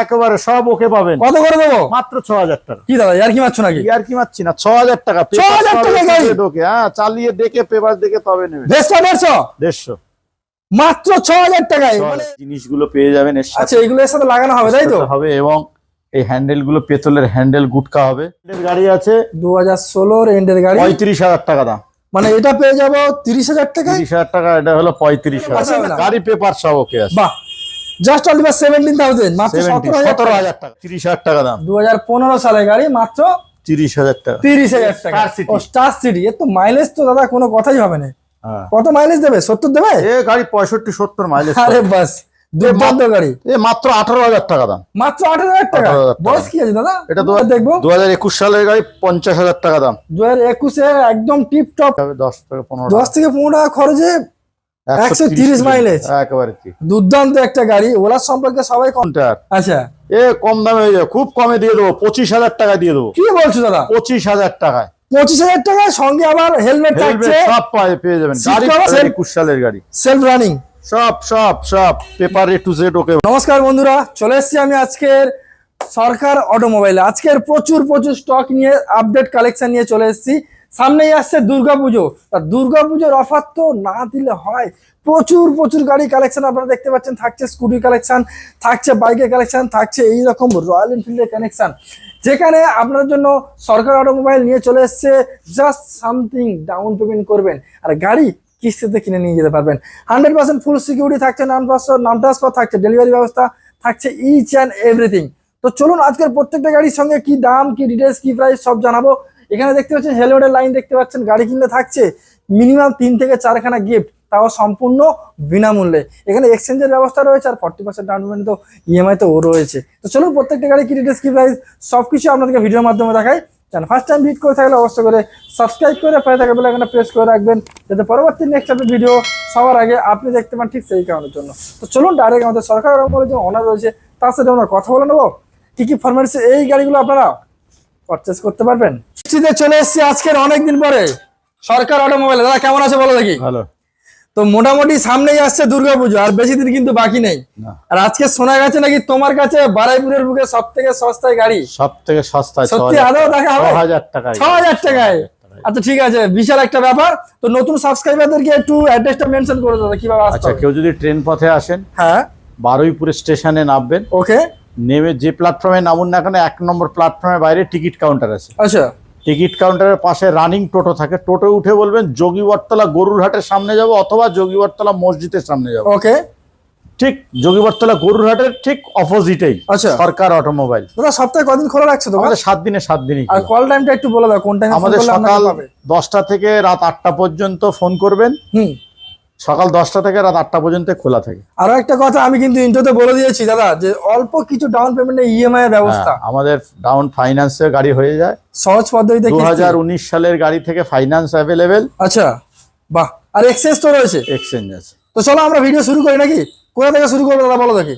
একেবারে সব ওকে পাবেন। কত করে দেবো? মাত্র ছ হাজার টাকা। কি দাদা আর কি মারছো নাকি? আর কি মারছি না? ছ হাজার টাকা 6,000 টাকা গাড়ি? ঢোকে। হ্যাঁ চালিয়ে দেখে পেপার দেখে তবে নেবে। দেড়শো দেড়শো? দেড়শো। মাত্র ছ হাজার টাকায় মানে জিনিসগুলো পেয়ে যাবেন আচ্ছা এগুলো এর সাথে লাগানো হবে তাই তো? হবে এবং এই হ্যান্ডেলগুলো পেতলের হ্যান্ডেল গুটকা হবে। গাড়ি আছে। দু হাজার ষোলোর এন্ডের গাড়ি। পঁয়ত্রিশ হাজার টাকা দাম। মানে এটা পেয়ে যাব তিরিশ হাজার টাকা তিরিশ হাজার টাকা এটা হলো পঁয়ত্রিশ হাজার। গাড়ি পেপার সব ওকে আছে। বাহ! Just only for seventeen thousand মাত্র সতেরো হাজার সতেরো হাজার টাকা তিরিশ হাজার টাকা দাম। দু হাজার পনেরো সালের গাড়ি মাত্র তিরিশ হাজার টাকা। তিরিশ হাজার টাকা। ও স্টার সিটি এর তো মাইলেজ তো দাদা কোনো কথাই হবে না। হ্যাঁ। কত মাইলেজ দেবে? সত্তর দেবে? এ গাড়ি পঁয়ষট্টি সত্তর মাইলেজ আরে বাস দুর্দান্ত গাড়ি। এ মাত্র আঠারো হাজার টাকা দাম। মাত্র আট হাজার টাকা? 18,000 টাকা। বয়স কি আছে দাদা? এটা দু দেখব। দু হাজার একুশ সালের গাড়ি পঞ্চাশ হাজার টাকা দাম। দু হাজার একুশে একদম টিপ টপ তবে দশ থেকে পনেরো দশ থেকে পনেরো টাকা খরচে একশো তিরিশ মাইলেজ। একেবারে দুর্দান্ত একটা গাড়ি ওলার সম্পর্কে সবাই কোনটার? আচ্ছা। এ কম দামে হয়ে যাবে খুব কমে দিয়ে দেবো পঁচিশ হাজার টাকা দিয়ে দেবো। কি বলছো দাদা? পঁচিশ হাজার টাকায়। পঁচিশ হাজার টাকায় সঙ্গে আবার হেলমেট থাকছে। সব পেয়ে যাবেন। গাড়ি একুশ সালের গাড়ি। সেলফ রানিং সব সব সব paper A to Z okay নমস্কার বন্ধুরা চলে এসেছি আমি আজকের সরকার অটোমোবাইলে। আজকের প্রচুর প্রচুর স্টক নিয়ে আপডেট কালেকশন নিয়ে চলে এসেছি। সামনেই আসছে দুর্গাপুজো তা দুর্গাপুজোর অফার তো না দিলে হয়। প্রচুর প্রচুর গাড়ি কালেকশন আপনারা দেখতে পাচ্ছেন। থাকছে স্কুটি কালেকশন থাকছে বাইকের কালেকশন থাকছে এই রকম রয়্যাল এনফিল্ডের কানেকশন যেখানে আপনার জন্য সরকার অটোমোবাইল নিয়ে চলে এসছে। জাস্ট সামথিং ডাউন পেমেন্ট করবেন। আর গাড়ি কিস্তিতে কিনে নিয়ে যেতে পারবেন। হান্ড্রেড পার্সেন্ট ফুল সিকিউরিটি থাকছে নাম নাম ট্রান্সফার থাকছে ডেলিভারি ব্যবস্থা থাকছে ইচ অ্যান্ড এভরিথিং তো চলুন আজকের প্রত্যেকটা গাড়ির সঙ্গে কি দাম, কি ডিটেলস কি প্রাইস সব জানাব। এখানে দেখতে পাচ্ছেন হেলমেটের লাইন দেখতে পাচ্ছেন, গাড়ি কিনলে থাকছে মিনিমাম তিন থেকে চারখানা গিফট তাও সম্পূর্ণ বিনামূল্যে। এখানে এক্সচেঞ্জের ব্যবস্থা রয়েছে আর ফর্টি পার্সেন্ট ডাউন পেমেন্ট তো ইএমআই তো ও রয়েছে। তো চলুন প্রত্যেকটা গাড়ি কি ডিটেলস কি প্রাইস সব কিছু আপনাদেরকে ভিডিওর মাধ্যমে দেখাই। জান ফার্স্ট টাইম ভিড করে থাকলে অবশ্যই করে সাবস্ক্রাইব করে পায়ে থাকা বেলা এখানে প্রেস করে রাখবেন, যাতে পরবর্তী নেক্সট আপডেট ভিডিও সবার আগে আপনি দেখতে পান ঠিক সেই কারণের জন্য। তো চলুন ডাইরেক্ট আমাদের সরকার যে অনার রয়েছে, তার সাথে আমরা কথা বলে নেব। কি কি ফরম্যাটসে এই গাড়িগুলো আপনারা পারচেস করতে পারবেন? শীতে চলে এসেছি আজকের অনেকদিন পরে। সরকার অটোমোবাইল দাদা কেমন আছে বলো দেখি? ভালো। তো মোটামুটি সামনেই আসছে দুর্গাপুজো আর বেশি দিন কিন্তু বাকি নেই। আর আজকে শোনা গেছে নাকি তোমার কাছে বারাইপুরের বুকে সব থেকে সস্তায় গাড়ি? সব থেকে সস্তায় সত্যি আদৌ দেখা হবে? হাজার টাকায়। ছ হাজার টাকায়? আচ্ছা ঠিক আছে বিশাল একটা ব্যাপার। তো নতুন সাবস্ক্রাইবারদেরকে একটু অ্যাড্রেসটা মেনশন করে দাও কীভাবে আচ্ছা কেউ যদি ট্রেন পথে আসেন হ্যাঁ। বারুইপুর স্টেশনে নামবেন। ওকে নেমে যে প্ল্যাটফর্মে নামুন না কেন এক নম্বর প্ল্যাটফর্মের বাইরে টিকিট কাউন্টার আছে। আচ্ছা। টিকিট কাউন্টারের পাশে রানিং টোটো থাকে। টোটো উঠে বলবেন যোগীবরতলা গরুরহাটের সামনে যাব অথবা যোগীবরতলা মসজিদের সামনে যাব। ওকে। ঠিক যোগীবরতলা গরুরহাটের ঠিক অপোজিটেই আচ্ছা। সরকার অটোমোবাইল দাদা সপ্তাহে কদিন খোলা রাখছো তো আমাদের সাত দিনে সাত দিনই আর কল টাইমটা একটু বলে দাও কোন টাইমে আমাদের সকাল দশটা থেকে রাত আটটা পর্যন্ত ফোন করবেন। হুম। সকাল দশটা থেকে রাত আটটা পর্যন্ত খোলা থাকে। আরও একটা কথা আমি কিন্তু ইন্টারতে বলে দিয়েছি দাদা যে অল্প কিছু ডাউন পেমেন্টে ইএমআই এর ব্যবস্থা। হ্যাঁ, আমাদের ডাউন ফাইন্যান্সে গাড়ি হয়ে যায়। সহজ পদ্ধতিতে দু হাজার উনিশ সালের গাড়ি থেকে ফাইন্যান্স অ্যাভেলেবেল আচ্ছা বাহ আর এক্সচেঞ্জ তো রয়েছে? এক্সচেঞ্জ আছে। তো চলো আমরা ভিডিও শুরু করি নাকি? কোথা থেকে শুরু করব দাদা বলো দেখি।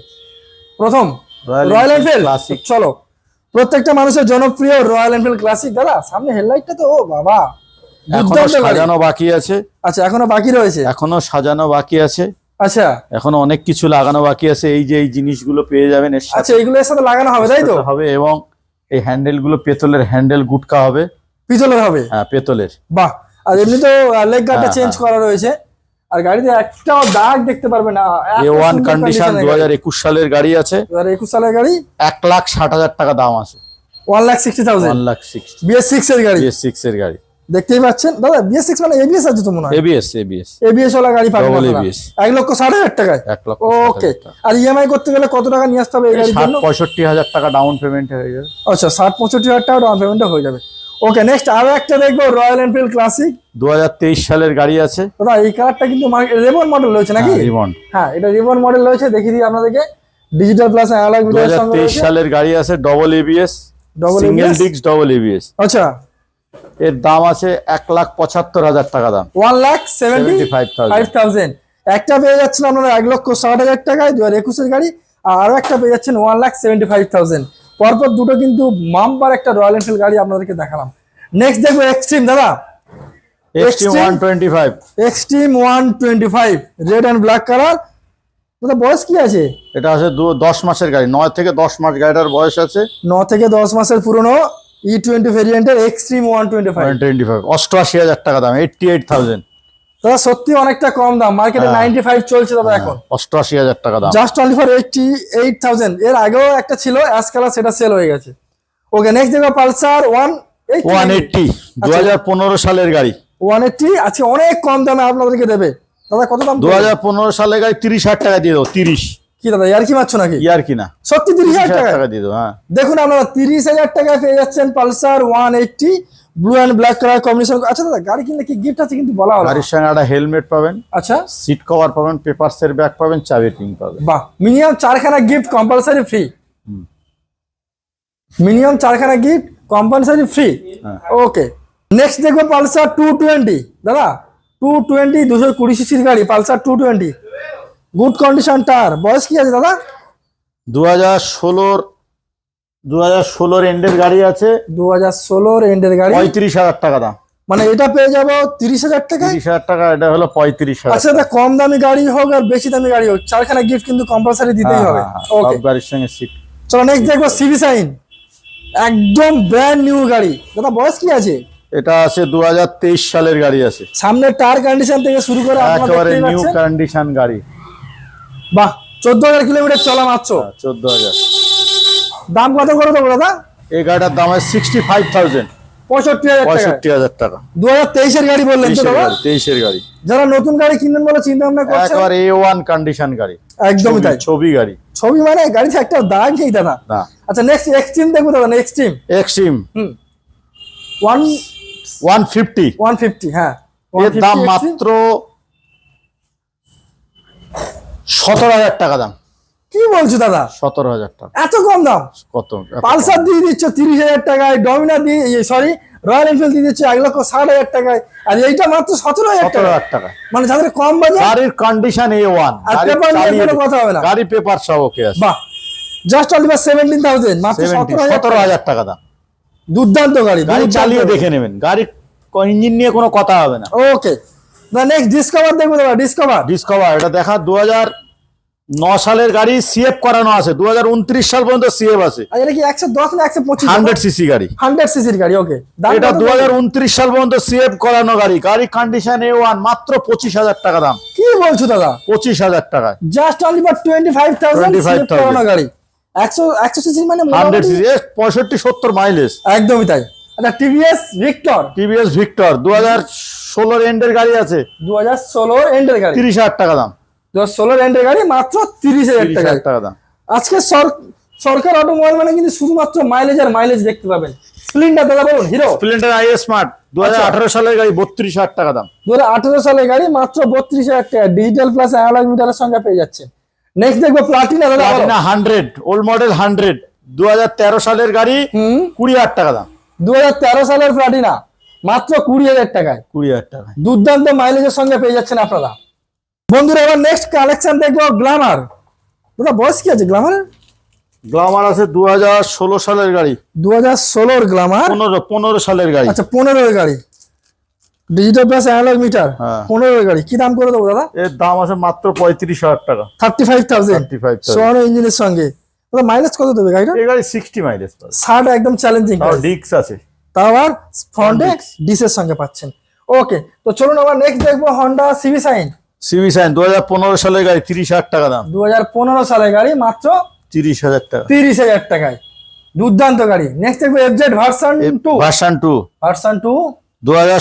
প্রথম রয়্যাল এনফিল্ড। চলো প্রত্যেকটা মানুষের জনপ্রিয় রয়্যাল এনফিল্ড ক্লাসিক দাদা সামনে হেডলাইটটা তো ও বাবা। এখনও। সাজানো বাকি আছে। আচ্ছা এখনও বাকি রয়েছে? এখনও সাজানো বাকি আছে। আচ্ছা। এখনও অনেক কিছু লাগানো বাকি আছে। এই যে এই জিনিসগুলো পেয়ে যাবেন আচ্ছা এগুলো এর সাথে লাগানো হবে তাই তো? হবে এবং এই হ্যান্ডেলগুলো পেতলের হ্যান্ডেল গুটকা হবে। পিতলের হবে? হ্যাঁ পেতলের। বাহ! আর এমনি তো লেগ গার্ডটা চেঞ্জ। করা রয়েছে। আর গাড়িতে একটাও দাগ দেখতে পারবে না। এ ওয়ান কন্ডিশন দু হাজার একুশ সালের গাড়ি আছে। দু হাজার একুশ সালের গাড়ি? এক লাখ ষাট হাজার টাকা দাম আছে। One lakh sixty one thousand lakh six BS six এর গাড়ি? বিএস সিক্স এর গাড়ি। দেখতেই পাচ্ছেন? দাদা বিএস সিক্স মানে এবিএস আছে তো মনে হয়? এবিএস এবিএস এবিএস ওলা গাড়ি পাবেন। ABS এক লক্ষ ষাট হাজার টাকায়? এক লক্ষ ওকে আর ইএমআই করতে গেলে কত টাকা নিয়ে আসতে হবে এই গাড়ির জন্য? পঁয়ষট্টি হাজার টাকা ডাউন পেমেন্ট হয়ে যাবে। আচ্ছা ষাট পঁয়ষট্টি হাজার টাকা ডাউন পেমেন্ট হয়ে যাবে। ওকে নেক্সট আরও একটা দেখব রয়্যাল এনফিল্ড ক্লাসিক দু হাজার তেইশ সালের গাড়ি আছে। দাদা এই কালারটা কিন্তু রেবন মডেল রয়েছে নাকি? রিমন্ড হ্যাঁ এটা রিবন মডেল রয়েছে দেখিয়ে দিই আপনাদেরকে। ডিজিটাল প্লাস অ্যানালগ হাজার সঙ্গে তেইশ রয়েছে। সালের গাড়ি আছে double ABS Double single? Disc double ABS আচ্ছা। এর দাম আছে এক লাখ পঁচাত্তর হাজার টাকা দাম। One lakh seventy five thousand একটা পেয়ে যাচ্ছেন আপনারা এক লক্ষ ষাট হাজার টাকায় দু হাজার একুশের গাড়ি আর একটা পেয়ে যাচ্ছেন one lakh seventy five thousand পরপর দুটো কিন্তু মাম্বার একটা রয়্যাল এনফিল্ড গাড়ি আপনাদেরকে দেখালাম। নেক্সট দেখব এক্সট্রিম দাদা। Xtreme? One twenty five Xtreme one twenty five red and black colour দাদা বয়স কি আছে? এটা আছে দশ মাসের গাড়ি নয় থেকে দশ মাস গাড়িটার বয়স আছে। ন থেকে দশ মাসের পুরনো। ই টোয়েন্টি ভেরিয়েন্টের Xtreme one twenty five twenty five অষ্টআশি হাজার টাকা দাম এইটটি এইট থাউজেন্ড দাদা সত্যি অনেকটা কম দাম মার্কেটে হ্যাঁ। নাইনটি ফাইভ চলছে দাদা এখন। অষ্টআশি হাজার টাকা দাম। Just only for eighty eight thousand এর আগেও একটা ছিল অ্যাশ কালার সেটা সেল হয়ে গেছে। ওকে নেক্সট দেখো পালসার ওয়ান ওয়ান এইটটি দু হাজার পনেরো সালের গাড়ি। ওয়ান এইটটি আজকে অনেক কম দামে আপনাদেরকে দেবে। দাদা কত দাম? দু হাজার পনেরো সালের গাড়ি তিরিশ হাজার টাকা দিয়ে দেবো তিরিশ। কি দাদা ইয়ার কি মারছো নাকি? ইয়ার কিনা সত্যি তিরিশ হাজার টাকা? টাকা দিয়ে দেবো হ্যাঁ। দেখুন আপনারা তিরিশ হাজার টাকায় পেয়ে যাচ্ছেন Pulsar one eighty blue and black colour combination. আচ্ছা দাদা গাড়ি কিনলে কি গিফট আছে কিন্তু বলা হলো? গাড়ির সঙ্গে একটা হেলমেট পাবেন আচ্ছা। সিট কভার পাবেন পেপারসের ব্যাগ পাবেন চাবি রিং পাবেন। বাহ মিনিমাম চারখানা গিফট কম্পালসারি ফ্রি মিনিমাম চারখানা gift compulsory free. Okay next দেখব পালসার টু টোয়েন্টি দাদা টু টোয়েন্টি দুশো কুড়ি সিসির গাড়ি Pulsar two twenty good condition টার। বয়স কি আছে দাদা? দু হাজার ষোলোর দু হাজার ষোলোর এন্ডের গাড়ি আছে। দু হাজার ষোলোর এন্ডের গাড়ি? পঁয়ত্রিশ হাজার টাকা দাম। মানে এটা পেয়ে যাব তিরিশ হাজার টাকায়? তিরিশ হাজার টাকা এটা হলো পঁয়ত্রিশ হাজার আচ্ছা দাদা কম দামি গাড়ি হোক আর বেশি দামি গাড়ি হোক চারখানা গিফট কিন্তু কম্পালসারি দিতেই হ্যাঁ, হবে। হ্যাঁ, হ্যাঁ, ওকে সব গাড়ির সঙ্গে সিট চলো নেক্সট দেখব সিভি সাইন একদম ব্র্যান্ড নিউ গাড়ি। দাদা বয়স কি আছে? এটা আছে দু হাজার তেইশ সালের গাড়ি আছে। সামনে টায়ার কন্ডিশন থেকে শুরু করে একেবারে নিউ। কন্ডিশন গাড়ি। বাহ চোদ্দ হাজার কিলোমিটার চলা মাত্র। চোদ্দ হাজার দাম কত করে দেবো দাদা? এই গাড়িটার দাম আছে সিক্সটি ফাইভ থাউজেন্ড পঁয়ষট্টি হাজার পঁয়ষট্টি হাজার টাকা। দু হাজার তেইশের গাড়ি বললেন তেইশের দাদা? গাড়ি যারা নতুন গাড়ি কিনবেন বলে চিন্তা ভাবনা করছেন? একেবারে এ ওয়ান কন্ডিশন গাড়ি। একদমই তাই। ছবি গাড়ি। ছবি মানে গাড়িতে একটা দাগ নেই দাদা। আচ্ছা নেক্সট এক্সট্রিম দেখব দাদা Xtreme Xtreme one one fifty one fifty হ্যাঁ। এর দাম মাত্র সতেরো হাজার টাকা দাম। কি বলছো দাদা? সতেরো হাজার টাকা। এত কম দাম? কত? পালসার দিয়ে দিচ্ছ তিরিশ হাজার টাকায় ডমিনার দিয়ে সরি রয়্যাল এনফিল্ড দিয়ে দিচ্ছ এক লক্ষ ষাট হাজার টাকায়। আর এইটা মাত্র সতেরো হাজার টাকা। টাকা। মানে যাদের কম বাজেট গাড়ির কন্ডিশন এ ওয়ান আর paper নিয়ে কোনো কথা হবে না। গাড়ি পেপার সব ওকে আছে। বাহ। Just only for seventeen thousand মাত্র সতেরো হাজার টাকা। দাম। দুর্দান্ত গাড়ি গাড়ি চালিয়ে দেখে নেবেন। গাড়ির ইঞ্জিন নিয়ে কোনো কথা হবে না। ওকে নেক্সট ডিসকভার দেখব দাদা ডিসকভার ডিসকভার এটা দেখা দু হাজার ন সালের গাড়ি সিএফ করানো আছে দু হাজার উনত্রিশ সাল পর্যন্ত সিএফ আছে। এটা কি একশো দশ না একশো পঁচিশ? হান্ড্রেড সিসি গাড়ি। হান্ড্রেড সিসির গাড়ি ওকে এটা দু সাল পর্যন্ত সিএফ করানো গাড়ি গাড়ি কন্ডিশন এ ওয়ান মাত্র পঁচিশ হাজার টাকা দাম। কি বলছো দাদা? পঁচিশ হাজার টাকায়। Just only for twenty five thousand 25,000 পুরোনো গাড়ি। একশো একশো সিসির মানে হান্ড্রেড সিসি পঁয়ষট্টি সত্তর মাইলেজ একদমই তাই। আচ্ছা টিভিএস ভিক্টর টিভিএস ভিক্টর দু হাজার ষোলোর এন্ডের গাড়ি আছে। দু হাজার ষোলোর এন্ডের গাড়ি। তিরিশ হাজার টাকা দাম। দু হাজার ষোলোর এন্ডের গাড়ি মাত্র তিরিশ হাজার টাকা। দাম। আজকে সরকার অটোমোবাইল মানে কিন্তু শুধুমাত্র মাইলেজ আর মাইলেজ দেখতে পাবেন। স্প্লেন্ডার দাদা বলুন হিরো স্প্লেন্ডার আই স্মার্ট দু হাজার আঠারো সালের গাড়ি বত্রিশ হাজার টাকা দাম। দু হাজার আঠেরো সালের গাড়ি মাত্র বত্রিশ হাজার টাকা। ডিজিটাল প্লাস অ্যানালগ মিটারের সঙ্গে পেয়ে যাচ্ছে। নেক্সট দেখব প্লাটিনা দাদা Platina hundred old model hundred দু সালের গাড়ি কুড়ি হাজার টাকা দাম। দু তেরো সালের প্লাটিনা মাত্র কুড়ি হাজার টাকায়। কুড়ি হাজার টাকা দুর্দান্ত মাইলেজের সঙ্গে পেয়ে যাচ্ছেন আপনারা। বন্ধুরা এবার নেক্সট কালেকশন দেখব গ্লামার দাদা বয়স কি আছে? গ্লামার গ্লামার আছে দু হাজার ষোলো সালের গাড়ি। দু হাজার ষোলোর গ্লামার পনেরো পনেরো সালের গাড়ি। আচ্ছা পনেরোর গাড়ি। ডিজিটাল প্লাস অ্যানালগ মিটার হ্যাঁ। গাড়ি। কি দাম করে দেবো দাদা? এর দাম আছে মাত্র পঁয়ত্রিশ হাজার টাকা। থার্টি ফাইভ থাউজেন্ড সোয়ানো ইঞ্জিনের সঙ্গে। দাদা মাইলেজ কত দেবে গাড়িটা এই গাড়ি সিক্সটি মাইলেজ পাবে। ষাট একদম চ্যালেঞ্জিং আছে। তাও আবার ফ্রন্টে ডিসের সঙ্গে পাচ্ছেন। ওকে তো চলুন আবার নেক্সট দেখব Honda CB Shine CB Shine দু হাজার পনেরো সালের গাড়ি তিরিশ হাজার টাকা দাম। দু হাজার পনেরো সালের গাড়ি মাত্র তিরিশ হাজার টাকা। তিরিশ হাজার টাকায়। দুর্দান্ত গাড়ি। নেক্সট দেখব FZ version two version two version two দু হাজার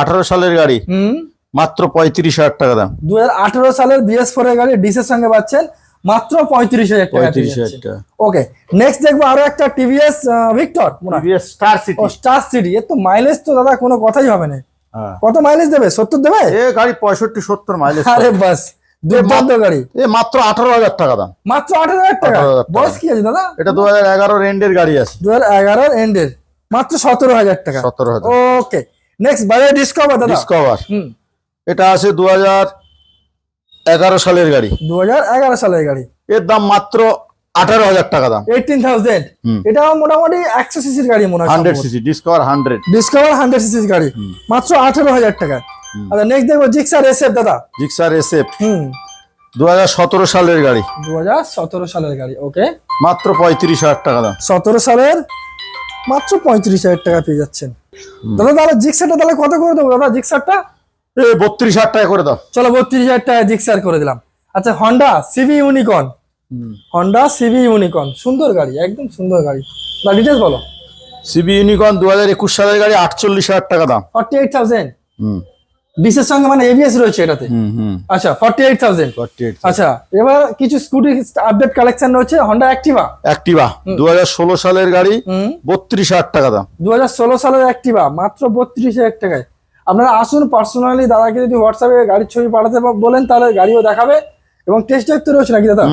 আঠারো সালের গাড়ি। হুম। মাত্র পঁয়ত্রিশ হাজার টাকা দাম। দু হাজার আঠেরো সালের বিএস ফোর এর গাড়ি ডিসের সঙ্গে পাচ্ছেন। মাত্র পঁয়ত্রিশ হাজার পঁয়ত্রিশ হাজার ওকে নেক্সট দেখব আরও একটা TVS Victor Star City Star City এর তো মাইলেজ তো দাদা কোনো কথাই হবে না। হ্যাঁ। কত মাইলেজ দেবে? সত্তর দেবে? এ গাড়ি পঁয়ষট্টি সত্তর মাইলেজ আরে বাস দুর্দান্ত গাড়ি। এ মাত্র আঠারো হাজার টাকা দাম। মাত্র আঠারো হাজার টাকা? 18,000 বয়স কি আছে দাদা? এটা দু হাজার এগারো রেন্ডের গাড়ি আছে। দু হাজার এগারোর এন্ডের মাত্র সতেরো হাজার টাকা। সতেরো হাজার। ওকে নেক্সট বাজার ডিসকভার দাদা। ডিসকভার হুম। এটা আছে দু হাজার এগারো সালের গাড়ি। দু হাজার এগারো সালের গাড়ি। এর দাম মাত্র আঠারো হাজার টাকা দাম। এইটিন থাউজেন্ড এটা মোটামুটি একশো সিসির গাড়ি মনে হয় hundred CC Discover hundred Discover hundred সিসির গাড়ি। মাত্র আঠারো হাজার টাকা। আচ্ছা নেক্সট দেখব জিক্সার এসএফ দাদা। জিক্সার এসএফ হুম। দু হাজার সতেরো সালের গাড়ি। দু হাজার সতেরো সালের গাড়ি ওকে মাত্র পঁয়ত্রিশ হাজার টাকা দাম। সতেরো সালের মাত্র পঁয়ত্রিশ হাজার টাকা পেয়ে যাচ্ছেন। দাদা তাহলে জিক্সারটা তাহলে কত করে দেবো? দাদা জিক্সারটা বত্রিশ হাজার টাকা করে দাও। চলো বত্রিশ হাজার টাকা জিক্সার করে দিলাম। আচ্ছা Honda CB Unicorn Honda CB Unicorn সুন্দর গাড়ি একদম সুন্দর গাড়ি। না ডিটেলস বলো। সিবি ইউনিকর্ন দু হাজার একুশ সালের গাড়ি আটচল্লিশ হাজার টাকা দাম। ফর্টি এইট থাউজেন্ড ডিসের সঙ্গে মানে এবিএস রয়েছে এটাতে? আচ্ছা forty eight thousand forty eight আচ্ছা এবার কিছু স্কুটি আপডেট কালেকশন রয়েছে হন্ডা অ্যাক্টিভা অ্যাক্টিভা দু হাজার ষোলো সালের গাড়ি বত্রিশ হাজার টাকা দাম। দু হাজার ষোলো সালের অ্যাক্টিভা মাত্র বত্রিশ হাজার টাকায়। আপনারা আসুন পার্সোনালি দাদাকে যদি হোয়াটসঅ্যাপে গাড়ির ছবি পাঠাতে বলেন তাহলে গাড়িও দেখাবে এবং টেস্ট ড্রাইভ তো রয়েছে নাকি দাদা।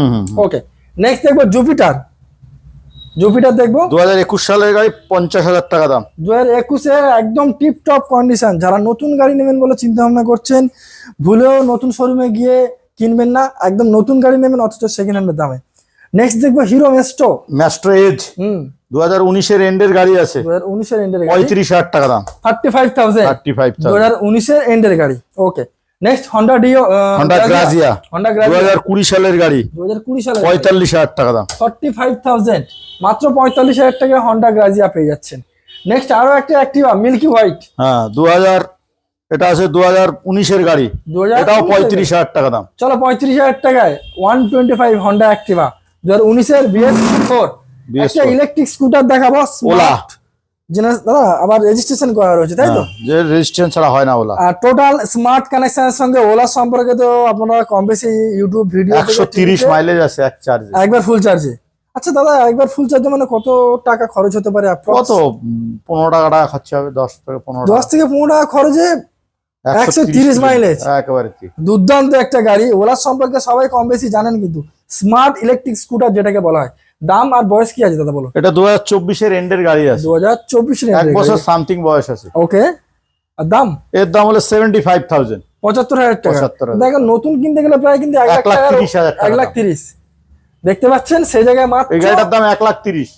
ওকে নেক্সট দেখব জুপিটার জুপিটার দেখব। দু হাজার একুশ সালের গাড়ি পঞ্চাশ হাজার টাকা দাম। দু হাজার একুশে একদম টিপ টপ কন্ডিশন যারা নতুন গাড়ি নেবেন বলে চিন্তা ভাবনা করছেন ভুলেও নতুন শোরুমে গিয়ে কিনবেন না একদম নতুন গাড়ি নেবেন অথচ সেকেন্ড হ্যান্ডের দামে। নেক্সট দেখব হিরো মেস্টো ম্যাস্ট্রো এজ হুম। দু হাজার উনিশের এন্ডের গাড়ি আছে। দু হাজার উনিশের এন্ডের গাড়ি। পঁয়ত্রিশ হাজার টাকা দাম। Thirty five thousand thirty five দু হাজার উনিশের এন্ডের গাড়ি okay next Honda Dio Honda Grazia Honda Grazia হাজার কুড়ি সালের গাড়ি। দু হাজার কুড়ি সালে পঁয়তাল্লিশ হাজার টাকা দাম। ফর্টি ফাইভ থাউজেন্ড মাত্র পঁয়তাল্লিশ হাজার টাকা হন্ডা গ্রাজিয়া পেয়ে যাচ্ছেন। নেক্সট আরও একটা অ্যাক্টিভা মিল্কি হোয়াইট হ্যাঁ দু হাজার এটা আছে দু হাজার উনিশের গাড়ি। এটাও পঁয়ত্রিশ হাজার টাকা দাম। চলো পঁয়ত্রিশ হাজার টাকায় one twenty five Honda Activa দু হাজার উনিশের বিএস ফোর। একটা ইলেকট্রিক স্কুটার দেখাবো ওলা। দাদা আবার রেজিস্ট্রেশন করা রয়েছে তাই তো? হ্যাঁ, যে রেজিস্ট্রেশন ছাড়া হয় না ওলা। আর টোটাল স্মার্ট কানেকশনের সঙ্গে ওলা সম্পর্কে তো আপনারা কম বেশি ইউটিউব ভিডিও একশো তিরিশ মাইলেজ আছে এক চার্জে একবার ফুল চার্জে আচ্ছা দাদা একবার ফুল চার্জে মানে কত টাকা খরচ হতে পারে? কত? উম, পনেরো টাকা টাকা খরচা হবে দশ থেকে পনেরো দশ থেকে পনেরো টাকা খরচে টাকা। 130 মাইলেজ। একেবারে দুর্দান্ত একটা গাড়ি। ওলা সম্পর্কে সবাই কম বেশি জানেন কিন্তু। স্মার্ট ইলেকট্রিক স্কুটার যেটাকে বলা হয়। দাম আর বয়স কি আছে দাদা বলো? এটা দু হাজার চব্বিশের এন্ডের গাড়ি আছে। দু হাজার চব্বিশের এক বছর সামথিং বয়স আছে। ওকে আর দাম? এর দাম হলো সেভেন্টি ফাইভ থাউজেন্ড পঁচাত্তর হাজার টাকা। 75,000 দেখো নতুন কিনতে গেলে প্রায় কিন্তু এক লাখ তিরিশ হাজার এক লাখ তিরিশ। দেখতে পাচ্ছেন? সেই জায়গায় মাত্র এই গাড়িটার দাম এক লাখ তিরিশ।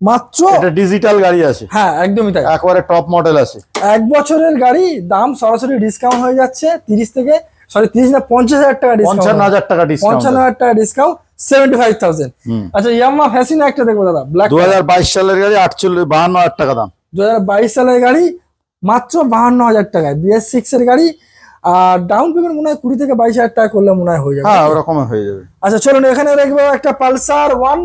মাত্র এটা ডিজিটাল গাড়ি আছে। হ্যাঁ একদমই তাই। একবারে টপ মডেল আছে। এক বছরের গাড়ি দাম সরাসরি ডিসকাউন্ট হয়ে যাচ্ছে তিরিশ থেকে সরি তিরিশ না পঞ্চাশ হাজার টাকা পঞ্চান্ন ডিসকাউন্ট হাজার টাকা ডিসকাউন্ট হাজার টাকা ডিসকাউন্ট সেভেন্টি ফাইভ থাউজেন্ড হুম। আচ্ছা ইয়ামা ফ্যাসিনো একটা দাদা ব্ল্যাক সালের গাড়ি আটচল্লিশ বাহান্ন হাজার টাকা দাম। দু হাজার বাইশ সালের গাড়ি মাত্র বাহান্ন হাজার টাকায়। এর গাড়ি আর ডাউন পেমেন্ট মনে হয় কুড়ি থেকে বাইশ হাজার টাকা করলে মনে হয় হয়ে যাবে। হ্যাঁ ওরকম হয়ে যাবে। আচ্ছা চলুন এখানে দেখব একটা পালসার ওয়ান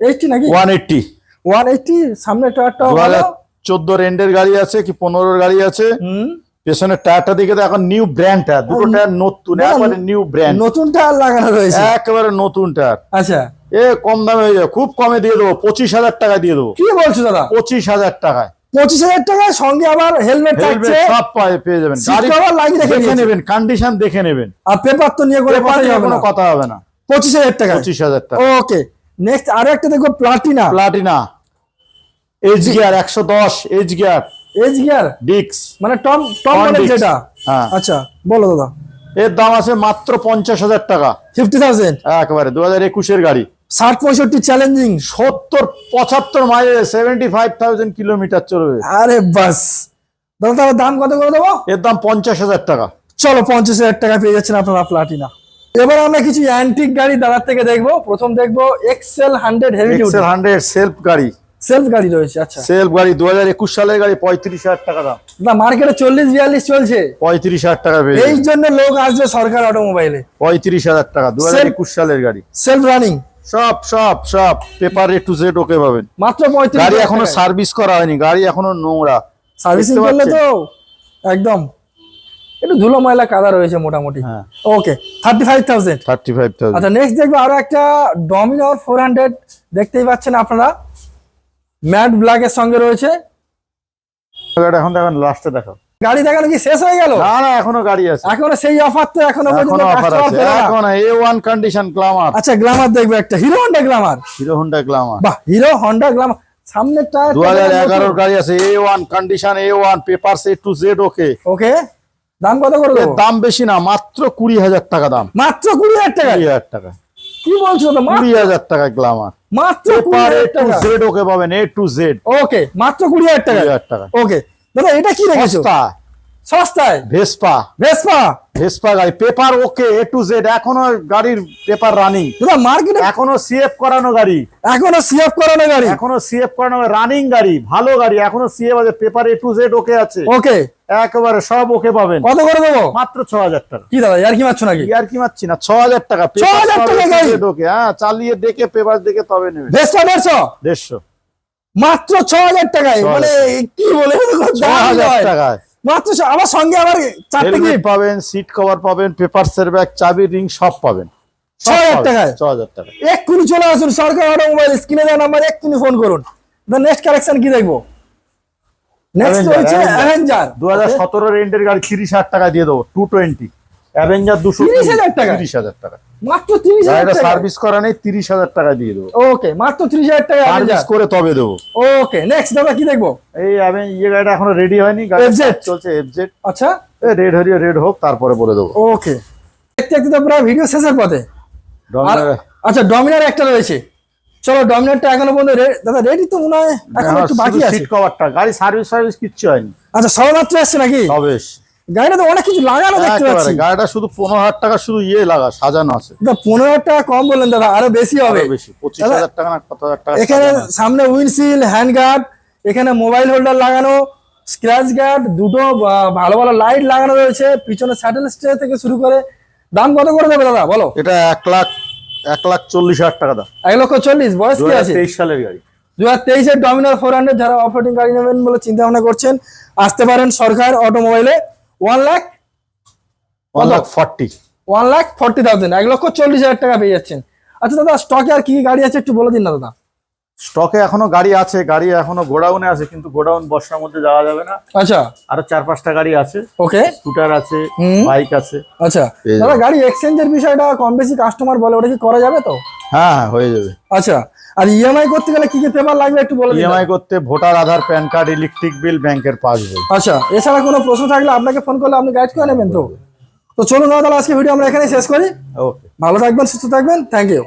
এইটটি নাকি? One eighty. ওয়ান এইটটি সামনে টায়ারটা ভালো। চোদ্দ রেন্ডের গাড়ি আছে কি পনেরোর গাড়ি আছে? হুম। পেছনের টায়ারটা দেখে তো এখন নিউ ব্র্যান্ড টায়ার। দুটো টায়ার নতুন একেবারে নিউ ব্র্যান্ড নতুন টায়ার লাগানো রয়েছে। একেবারে নতুন টায়ার। আচ্ছা। এ কম দামে হয়ে যাবে। খুব কমে দিয়ে দেবো। পঁচিশ হাজার টাকা দিয়ে দেবো। কি বলছো দাদা? পঁচিশ হাজার টাকায়। পঁচিশ হাজার টাকায় সঙ্গে আবার হেলমেট থাকছে। সব পায়ে পেয়ে যাবেন। গাড়ি লাগিয়ে দেখে নেবেন কন্ডিশন দেখে নেবেন। আর পেপার তো নিয়ে করে কথাই কোনো কথা হবে না। পঁচিশ হাজার টাকা পঁচিশ হাজার টাকা। ওকে নেক্সট আরও একটা দেখো প্লাটিনা প্লাটিনা এইচ গিয়ার একশো দশ এইচ গিয়ার এজ গিয়ার ডিক্স মানে টপ টপ মডেল যেটা? হ্যাঁ। আচ্ছা বলো দাদা। এর দাম আছে মাত্র পঞ্চাশ হাজার টাকা। Fifty thousand? একেবারে দু হাজার একুশের গাড়ি। ষাট পঁয়ষট্টি চ্যালেঞ্জিং সত্তর পঁচাত্তর মাইলে সেভেন্টি ফাইভ থাউজেন্ড কিলোমিটার চলবে। আরে বাস। দাদা তাহলে দাম কত করে দেবো? এর দাম পঞ্চাশ হাজার টাকা। চলো পঞ্চাশ হাজার টাকা পেয়ে যাচ্ছেন আপনারা প্লাটিনা এবার আমরা কিছু অ্যান্টিক গাড়ি দাদার থেকে দেখব। প্রথম দেখব Excel hundred heavy Excel hundred self গাড়ি। সেলফ গাড়ি রয়েছে আচ্ছা। সেলফ গাড়ি দু হাজার একুশ সালের গাড়ি পঁয়ত্রিশ হাজার টাকা দাম। না মার্কেটে চল্লিশ বিয়াল্লিশ চলছে। পঁয়ত্রিশ হাজার টাকা এই জন্য লোক আসবে সরকার অটোমোবাইলে। পঁয়ত্রিশ হাজার টাকা দু হাজার একুশ সালের গাড়ি। Self running. সব সব সব paper A to Z okay পাবেন। মাত্র পঁয়ত্রিশ গাড়ি এখনও সার্ভিস করা হয়নি গাড়ি এখনও নোংরা। সার্ভিসিং করলে তো একদম। একটু ধুলো ময়লা কাদা রয়েছে মোটামুটি। হ্যাঁ। Okay thirty five thousand thirty five thousand আচ্ছা নেক্সট দেখব আরও একটা ডমিনোর ফোর হান্ড্রেড দেখতেই পাচ্ছেন আপনারা। ম্যাট ব্ল্যাকের সঙ্গে রয়েছে। এখন দেখেন লাস্টে দেখো। গাড়ি দেখানো কি শেষ হয়ে গেল? না না এখনও গাড়ি আছে। এখনও সেই অফার তো এখনও পর্যন্ত এখন এ ওয়ান কন্ডিশন গ্লামার আচ্ছা গ্লামার দেখবে একটা। Hero Honda Glamour Hero Honda Glamour বাহ হিরো হন্ডা গ্লামার সামনের টায়ার দু হাজার এগারোর গাড়ি আছে A one condition A one paper A to Z okay okay দাম কত করে এর দেবো? দাম বেশি না মাত্র কুড়ি হাজার টাকা দাম। মাত্র কুড়ি হাজার টাকা? কুড়ি হাজার টাকা। কি বলছো তো কুড়ি হাজার টাকা গ্লামার মাত্র জেড ওকে পাবেন এ টু জেড ওকে মাত্র কুড়ি হাজার টাকা। টাকা। ওকে দাদা এটা কি রেখেছো? সস্তা। সস্তায়? ভেসপা। ভেসপা? ভেসপা গাড়ি paper okay A to Z এখনও গাড়ির পেপার রানিং দাদা মার্কেটে এখনও সিএফ করানো গাড়ি। এখনও সিএফ করানো গাড়ি? এখনও সিএফ করানো রানিং গাড়ি ভালো গাড়ি এখনও C F paper A to Z okay আছে। ওকে একেবারে সব ওকে পাবেন। কত করে দেবো? মাত্র ছ হাজার টাকা। কি দাদা আর কি মারছো নাকি? আর কি মারছি না? ছ হাজার টাকা 6,000 টাকা গাড়ি? ওকে হ্যাঁ চালিয়ে দেখে পেপার দেখে তবে নেবে। ভেসপা দেড়শো? দেড়শো। মাত্র ছ হাজার টাকায় মানে কি বলে? ছ হাজার টাকায়। মাত্র আমার সঙ্গে আবার চারটে পাবেন সিট কভার পাবেন পেপার সের ব্যাগ চাবি রিং সব পাবেন। ছ হাজার টাকায়? ছ হাজার টাকা এক্ষুনি চলে আসুন সরকার অটোমোবাইল স্ক্রিনে। দেওয়া নাম্বার এক্ষুনি ফোন করুন। নেক্সট কালেকশন কি দেখব? নেক্সট হচ্ছে অ্যাভেঞ্জার গাড়ি টাকা দিয়ে দেবো টু টোয়েন্টি অ্যাভেঞ্জার দুশো 30,000 টাকা? টাকা। মাত্র তিরিশ হাজার গাড়িটা টাকা সার্ভিস করা নেই তিরিশ হাজার টাকা দিয়ে দেবো। ওকে মাত্র তিরিশ হাজার টাকা সার্ভিস করে তবে দেবো। ওকে নেক্সট দাদা কি দেখব? এই আমি ইয়ে গাড়িটা এখনও রেডি হয়নি গাড়ি FZ চলছে এফজেড আচ্ছা। রেড হরিয়ে রেড হোক তারপরে বলে দেবো। ওকে দেখতে দেখতে তো প্রায় ভিডিও শেষের পথে। আচ্ছা ডমিনার একটা রয়েছে। চলো ডমিনারটা এখনও পর্যন্ত রে- দাদা রেডি তো মনে হয়? এখন একটু বাকি আছে? সিট কভারটা গাড়ি সার্ভিস সার্ভিস কিচ্ছু হয়নি। আচ্ছা সবেমাত্র এসছে নাকি? তবে গাড়িটা তো অনেক কিছু লাগানো দেখতে পাচ্ছি। গাড়িটা শুধু পনেরো হাজার টাকা শুধু ইয়ে লাগা সাজানো আছে। পনেরো হাজার টাকা কম বললেন দাদা আরও বেশি হবে। বেশি পঁচিশ হাজার টাকা না কত হাজার টাকা এখানে। সামনে উইন্ডশিল হ্যান্ড গার্ড এখানে মোবাইল হোল্ডার লাগানো স্ক্র্যাচ গার্ড দুটো ভালো ভালো লাইট লাগানো রয়েছে পিছনে স্যাটেল স্টে থেকে শুরু করে। দাম কত করে দেবে দাদা বলো? এটা এক লাখ এক লাখ চল্লিশ হাজার টাকা দাম। এক লক্ষ চল্লিশ বয়স কি আছে? তেইশ সালের গাড়ি। দু হাজার তেইশের ডমিনার ফোর হান্ড্রেড যারা অপারেটিং গাড়ি নেবেন বলে চিন্তা ভাবনা করছেন আসতে পারেন Sarkar অটোমোবাইলে one lakh one lakh forty one lakh forty thousand এক লক্ষ চল্লিশ হাজার টাকা পেয়ে যাচ্ছেন। আচ্ছা দাদা স্টকে আর কি কি গাড়ি আছে একটু বলে দিন না দাদা। স্টকে এখনও গাড়ি আছে গাড়ি এখনও গোডাউনে আছে কিন্তু গোডাউন বর্ষার মধ্যে যাওয়া যাবে না। আচ্ছা। আরও চার পাঁচটা গাড়ি আছে। ওকে। স্কুটার আছে বাইক আছে। আচ্ছা। দাদা গাড়ি এক্সচেঞ্জের বিষয়টা কম বেশি কাস্টমার বলে ওটা কি করা যাবে তো? হ্যাঁ হ্যাঁ হয়ে যাবে। আচ্ছা। আর ইএমআই করতে গেলে কি কি পেপার লাগবে একটু বলে দিন ইএমআই করতে voter Aadhaar PAN card electric bill ব্যাংকের পাসবই আচ্ছা এছাড়া কোনো প্রশ্ন থাকলে আপনাকে ফোন করলে আপনি গাইড করে নেবেন তো। তো চলুন দাদা তাহলে আজকে ভিডিও আমরা এখানে শেষ করি। ওকে। ভালো থাকবেন সুস্থ থাকবেন থ্যাংক ইউ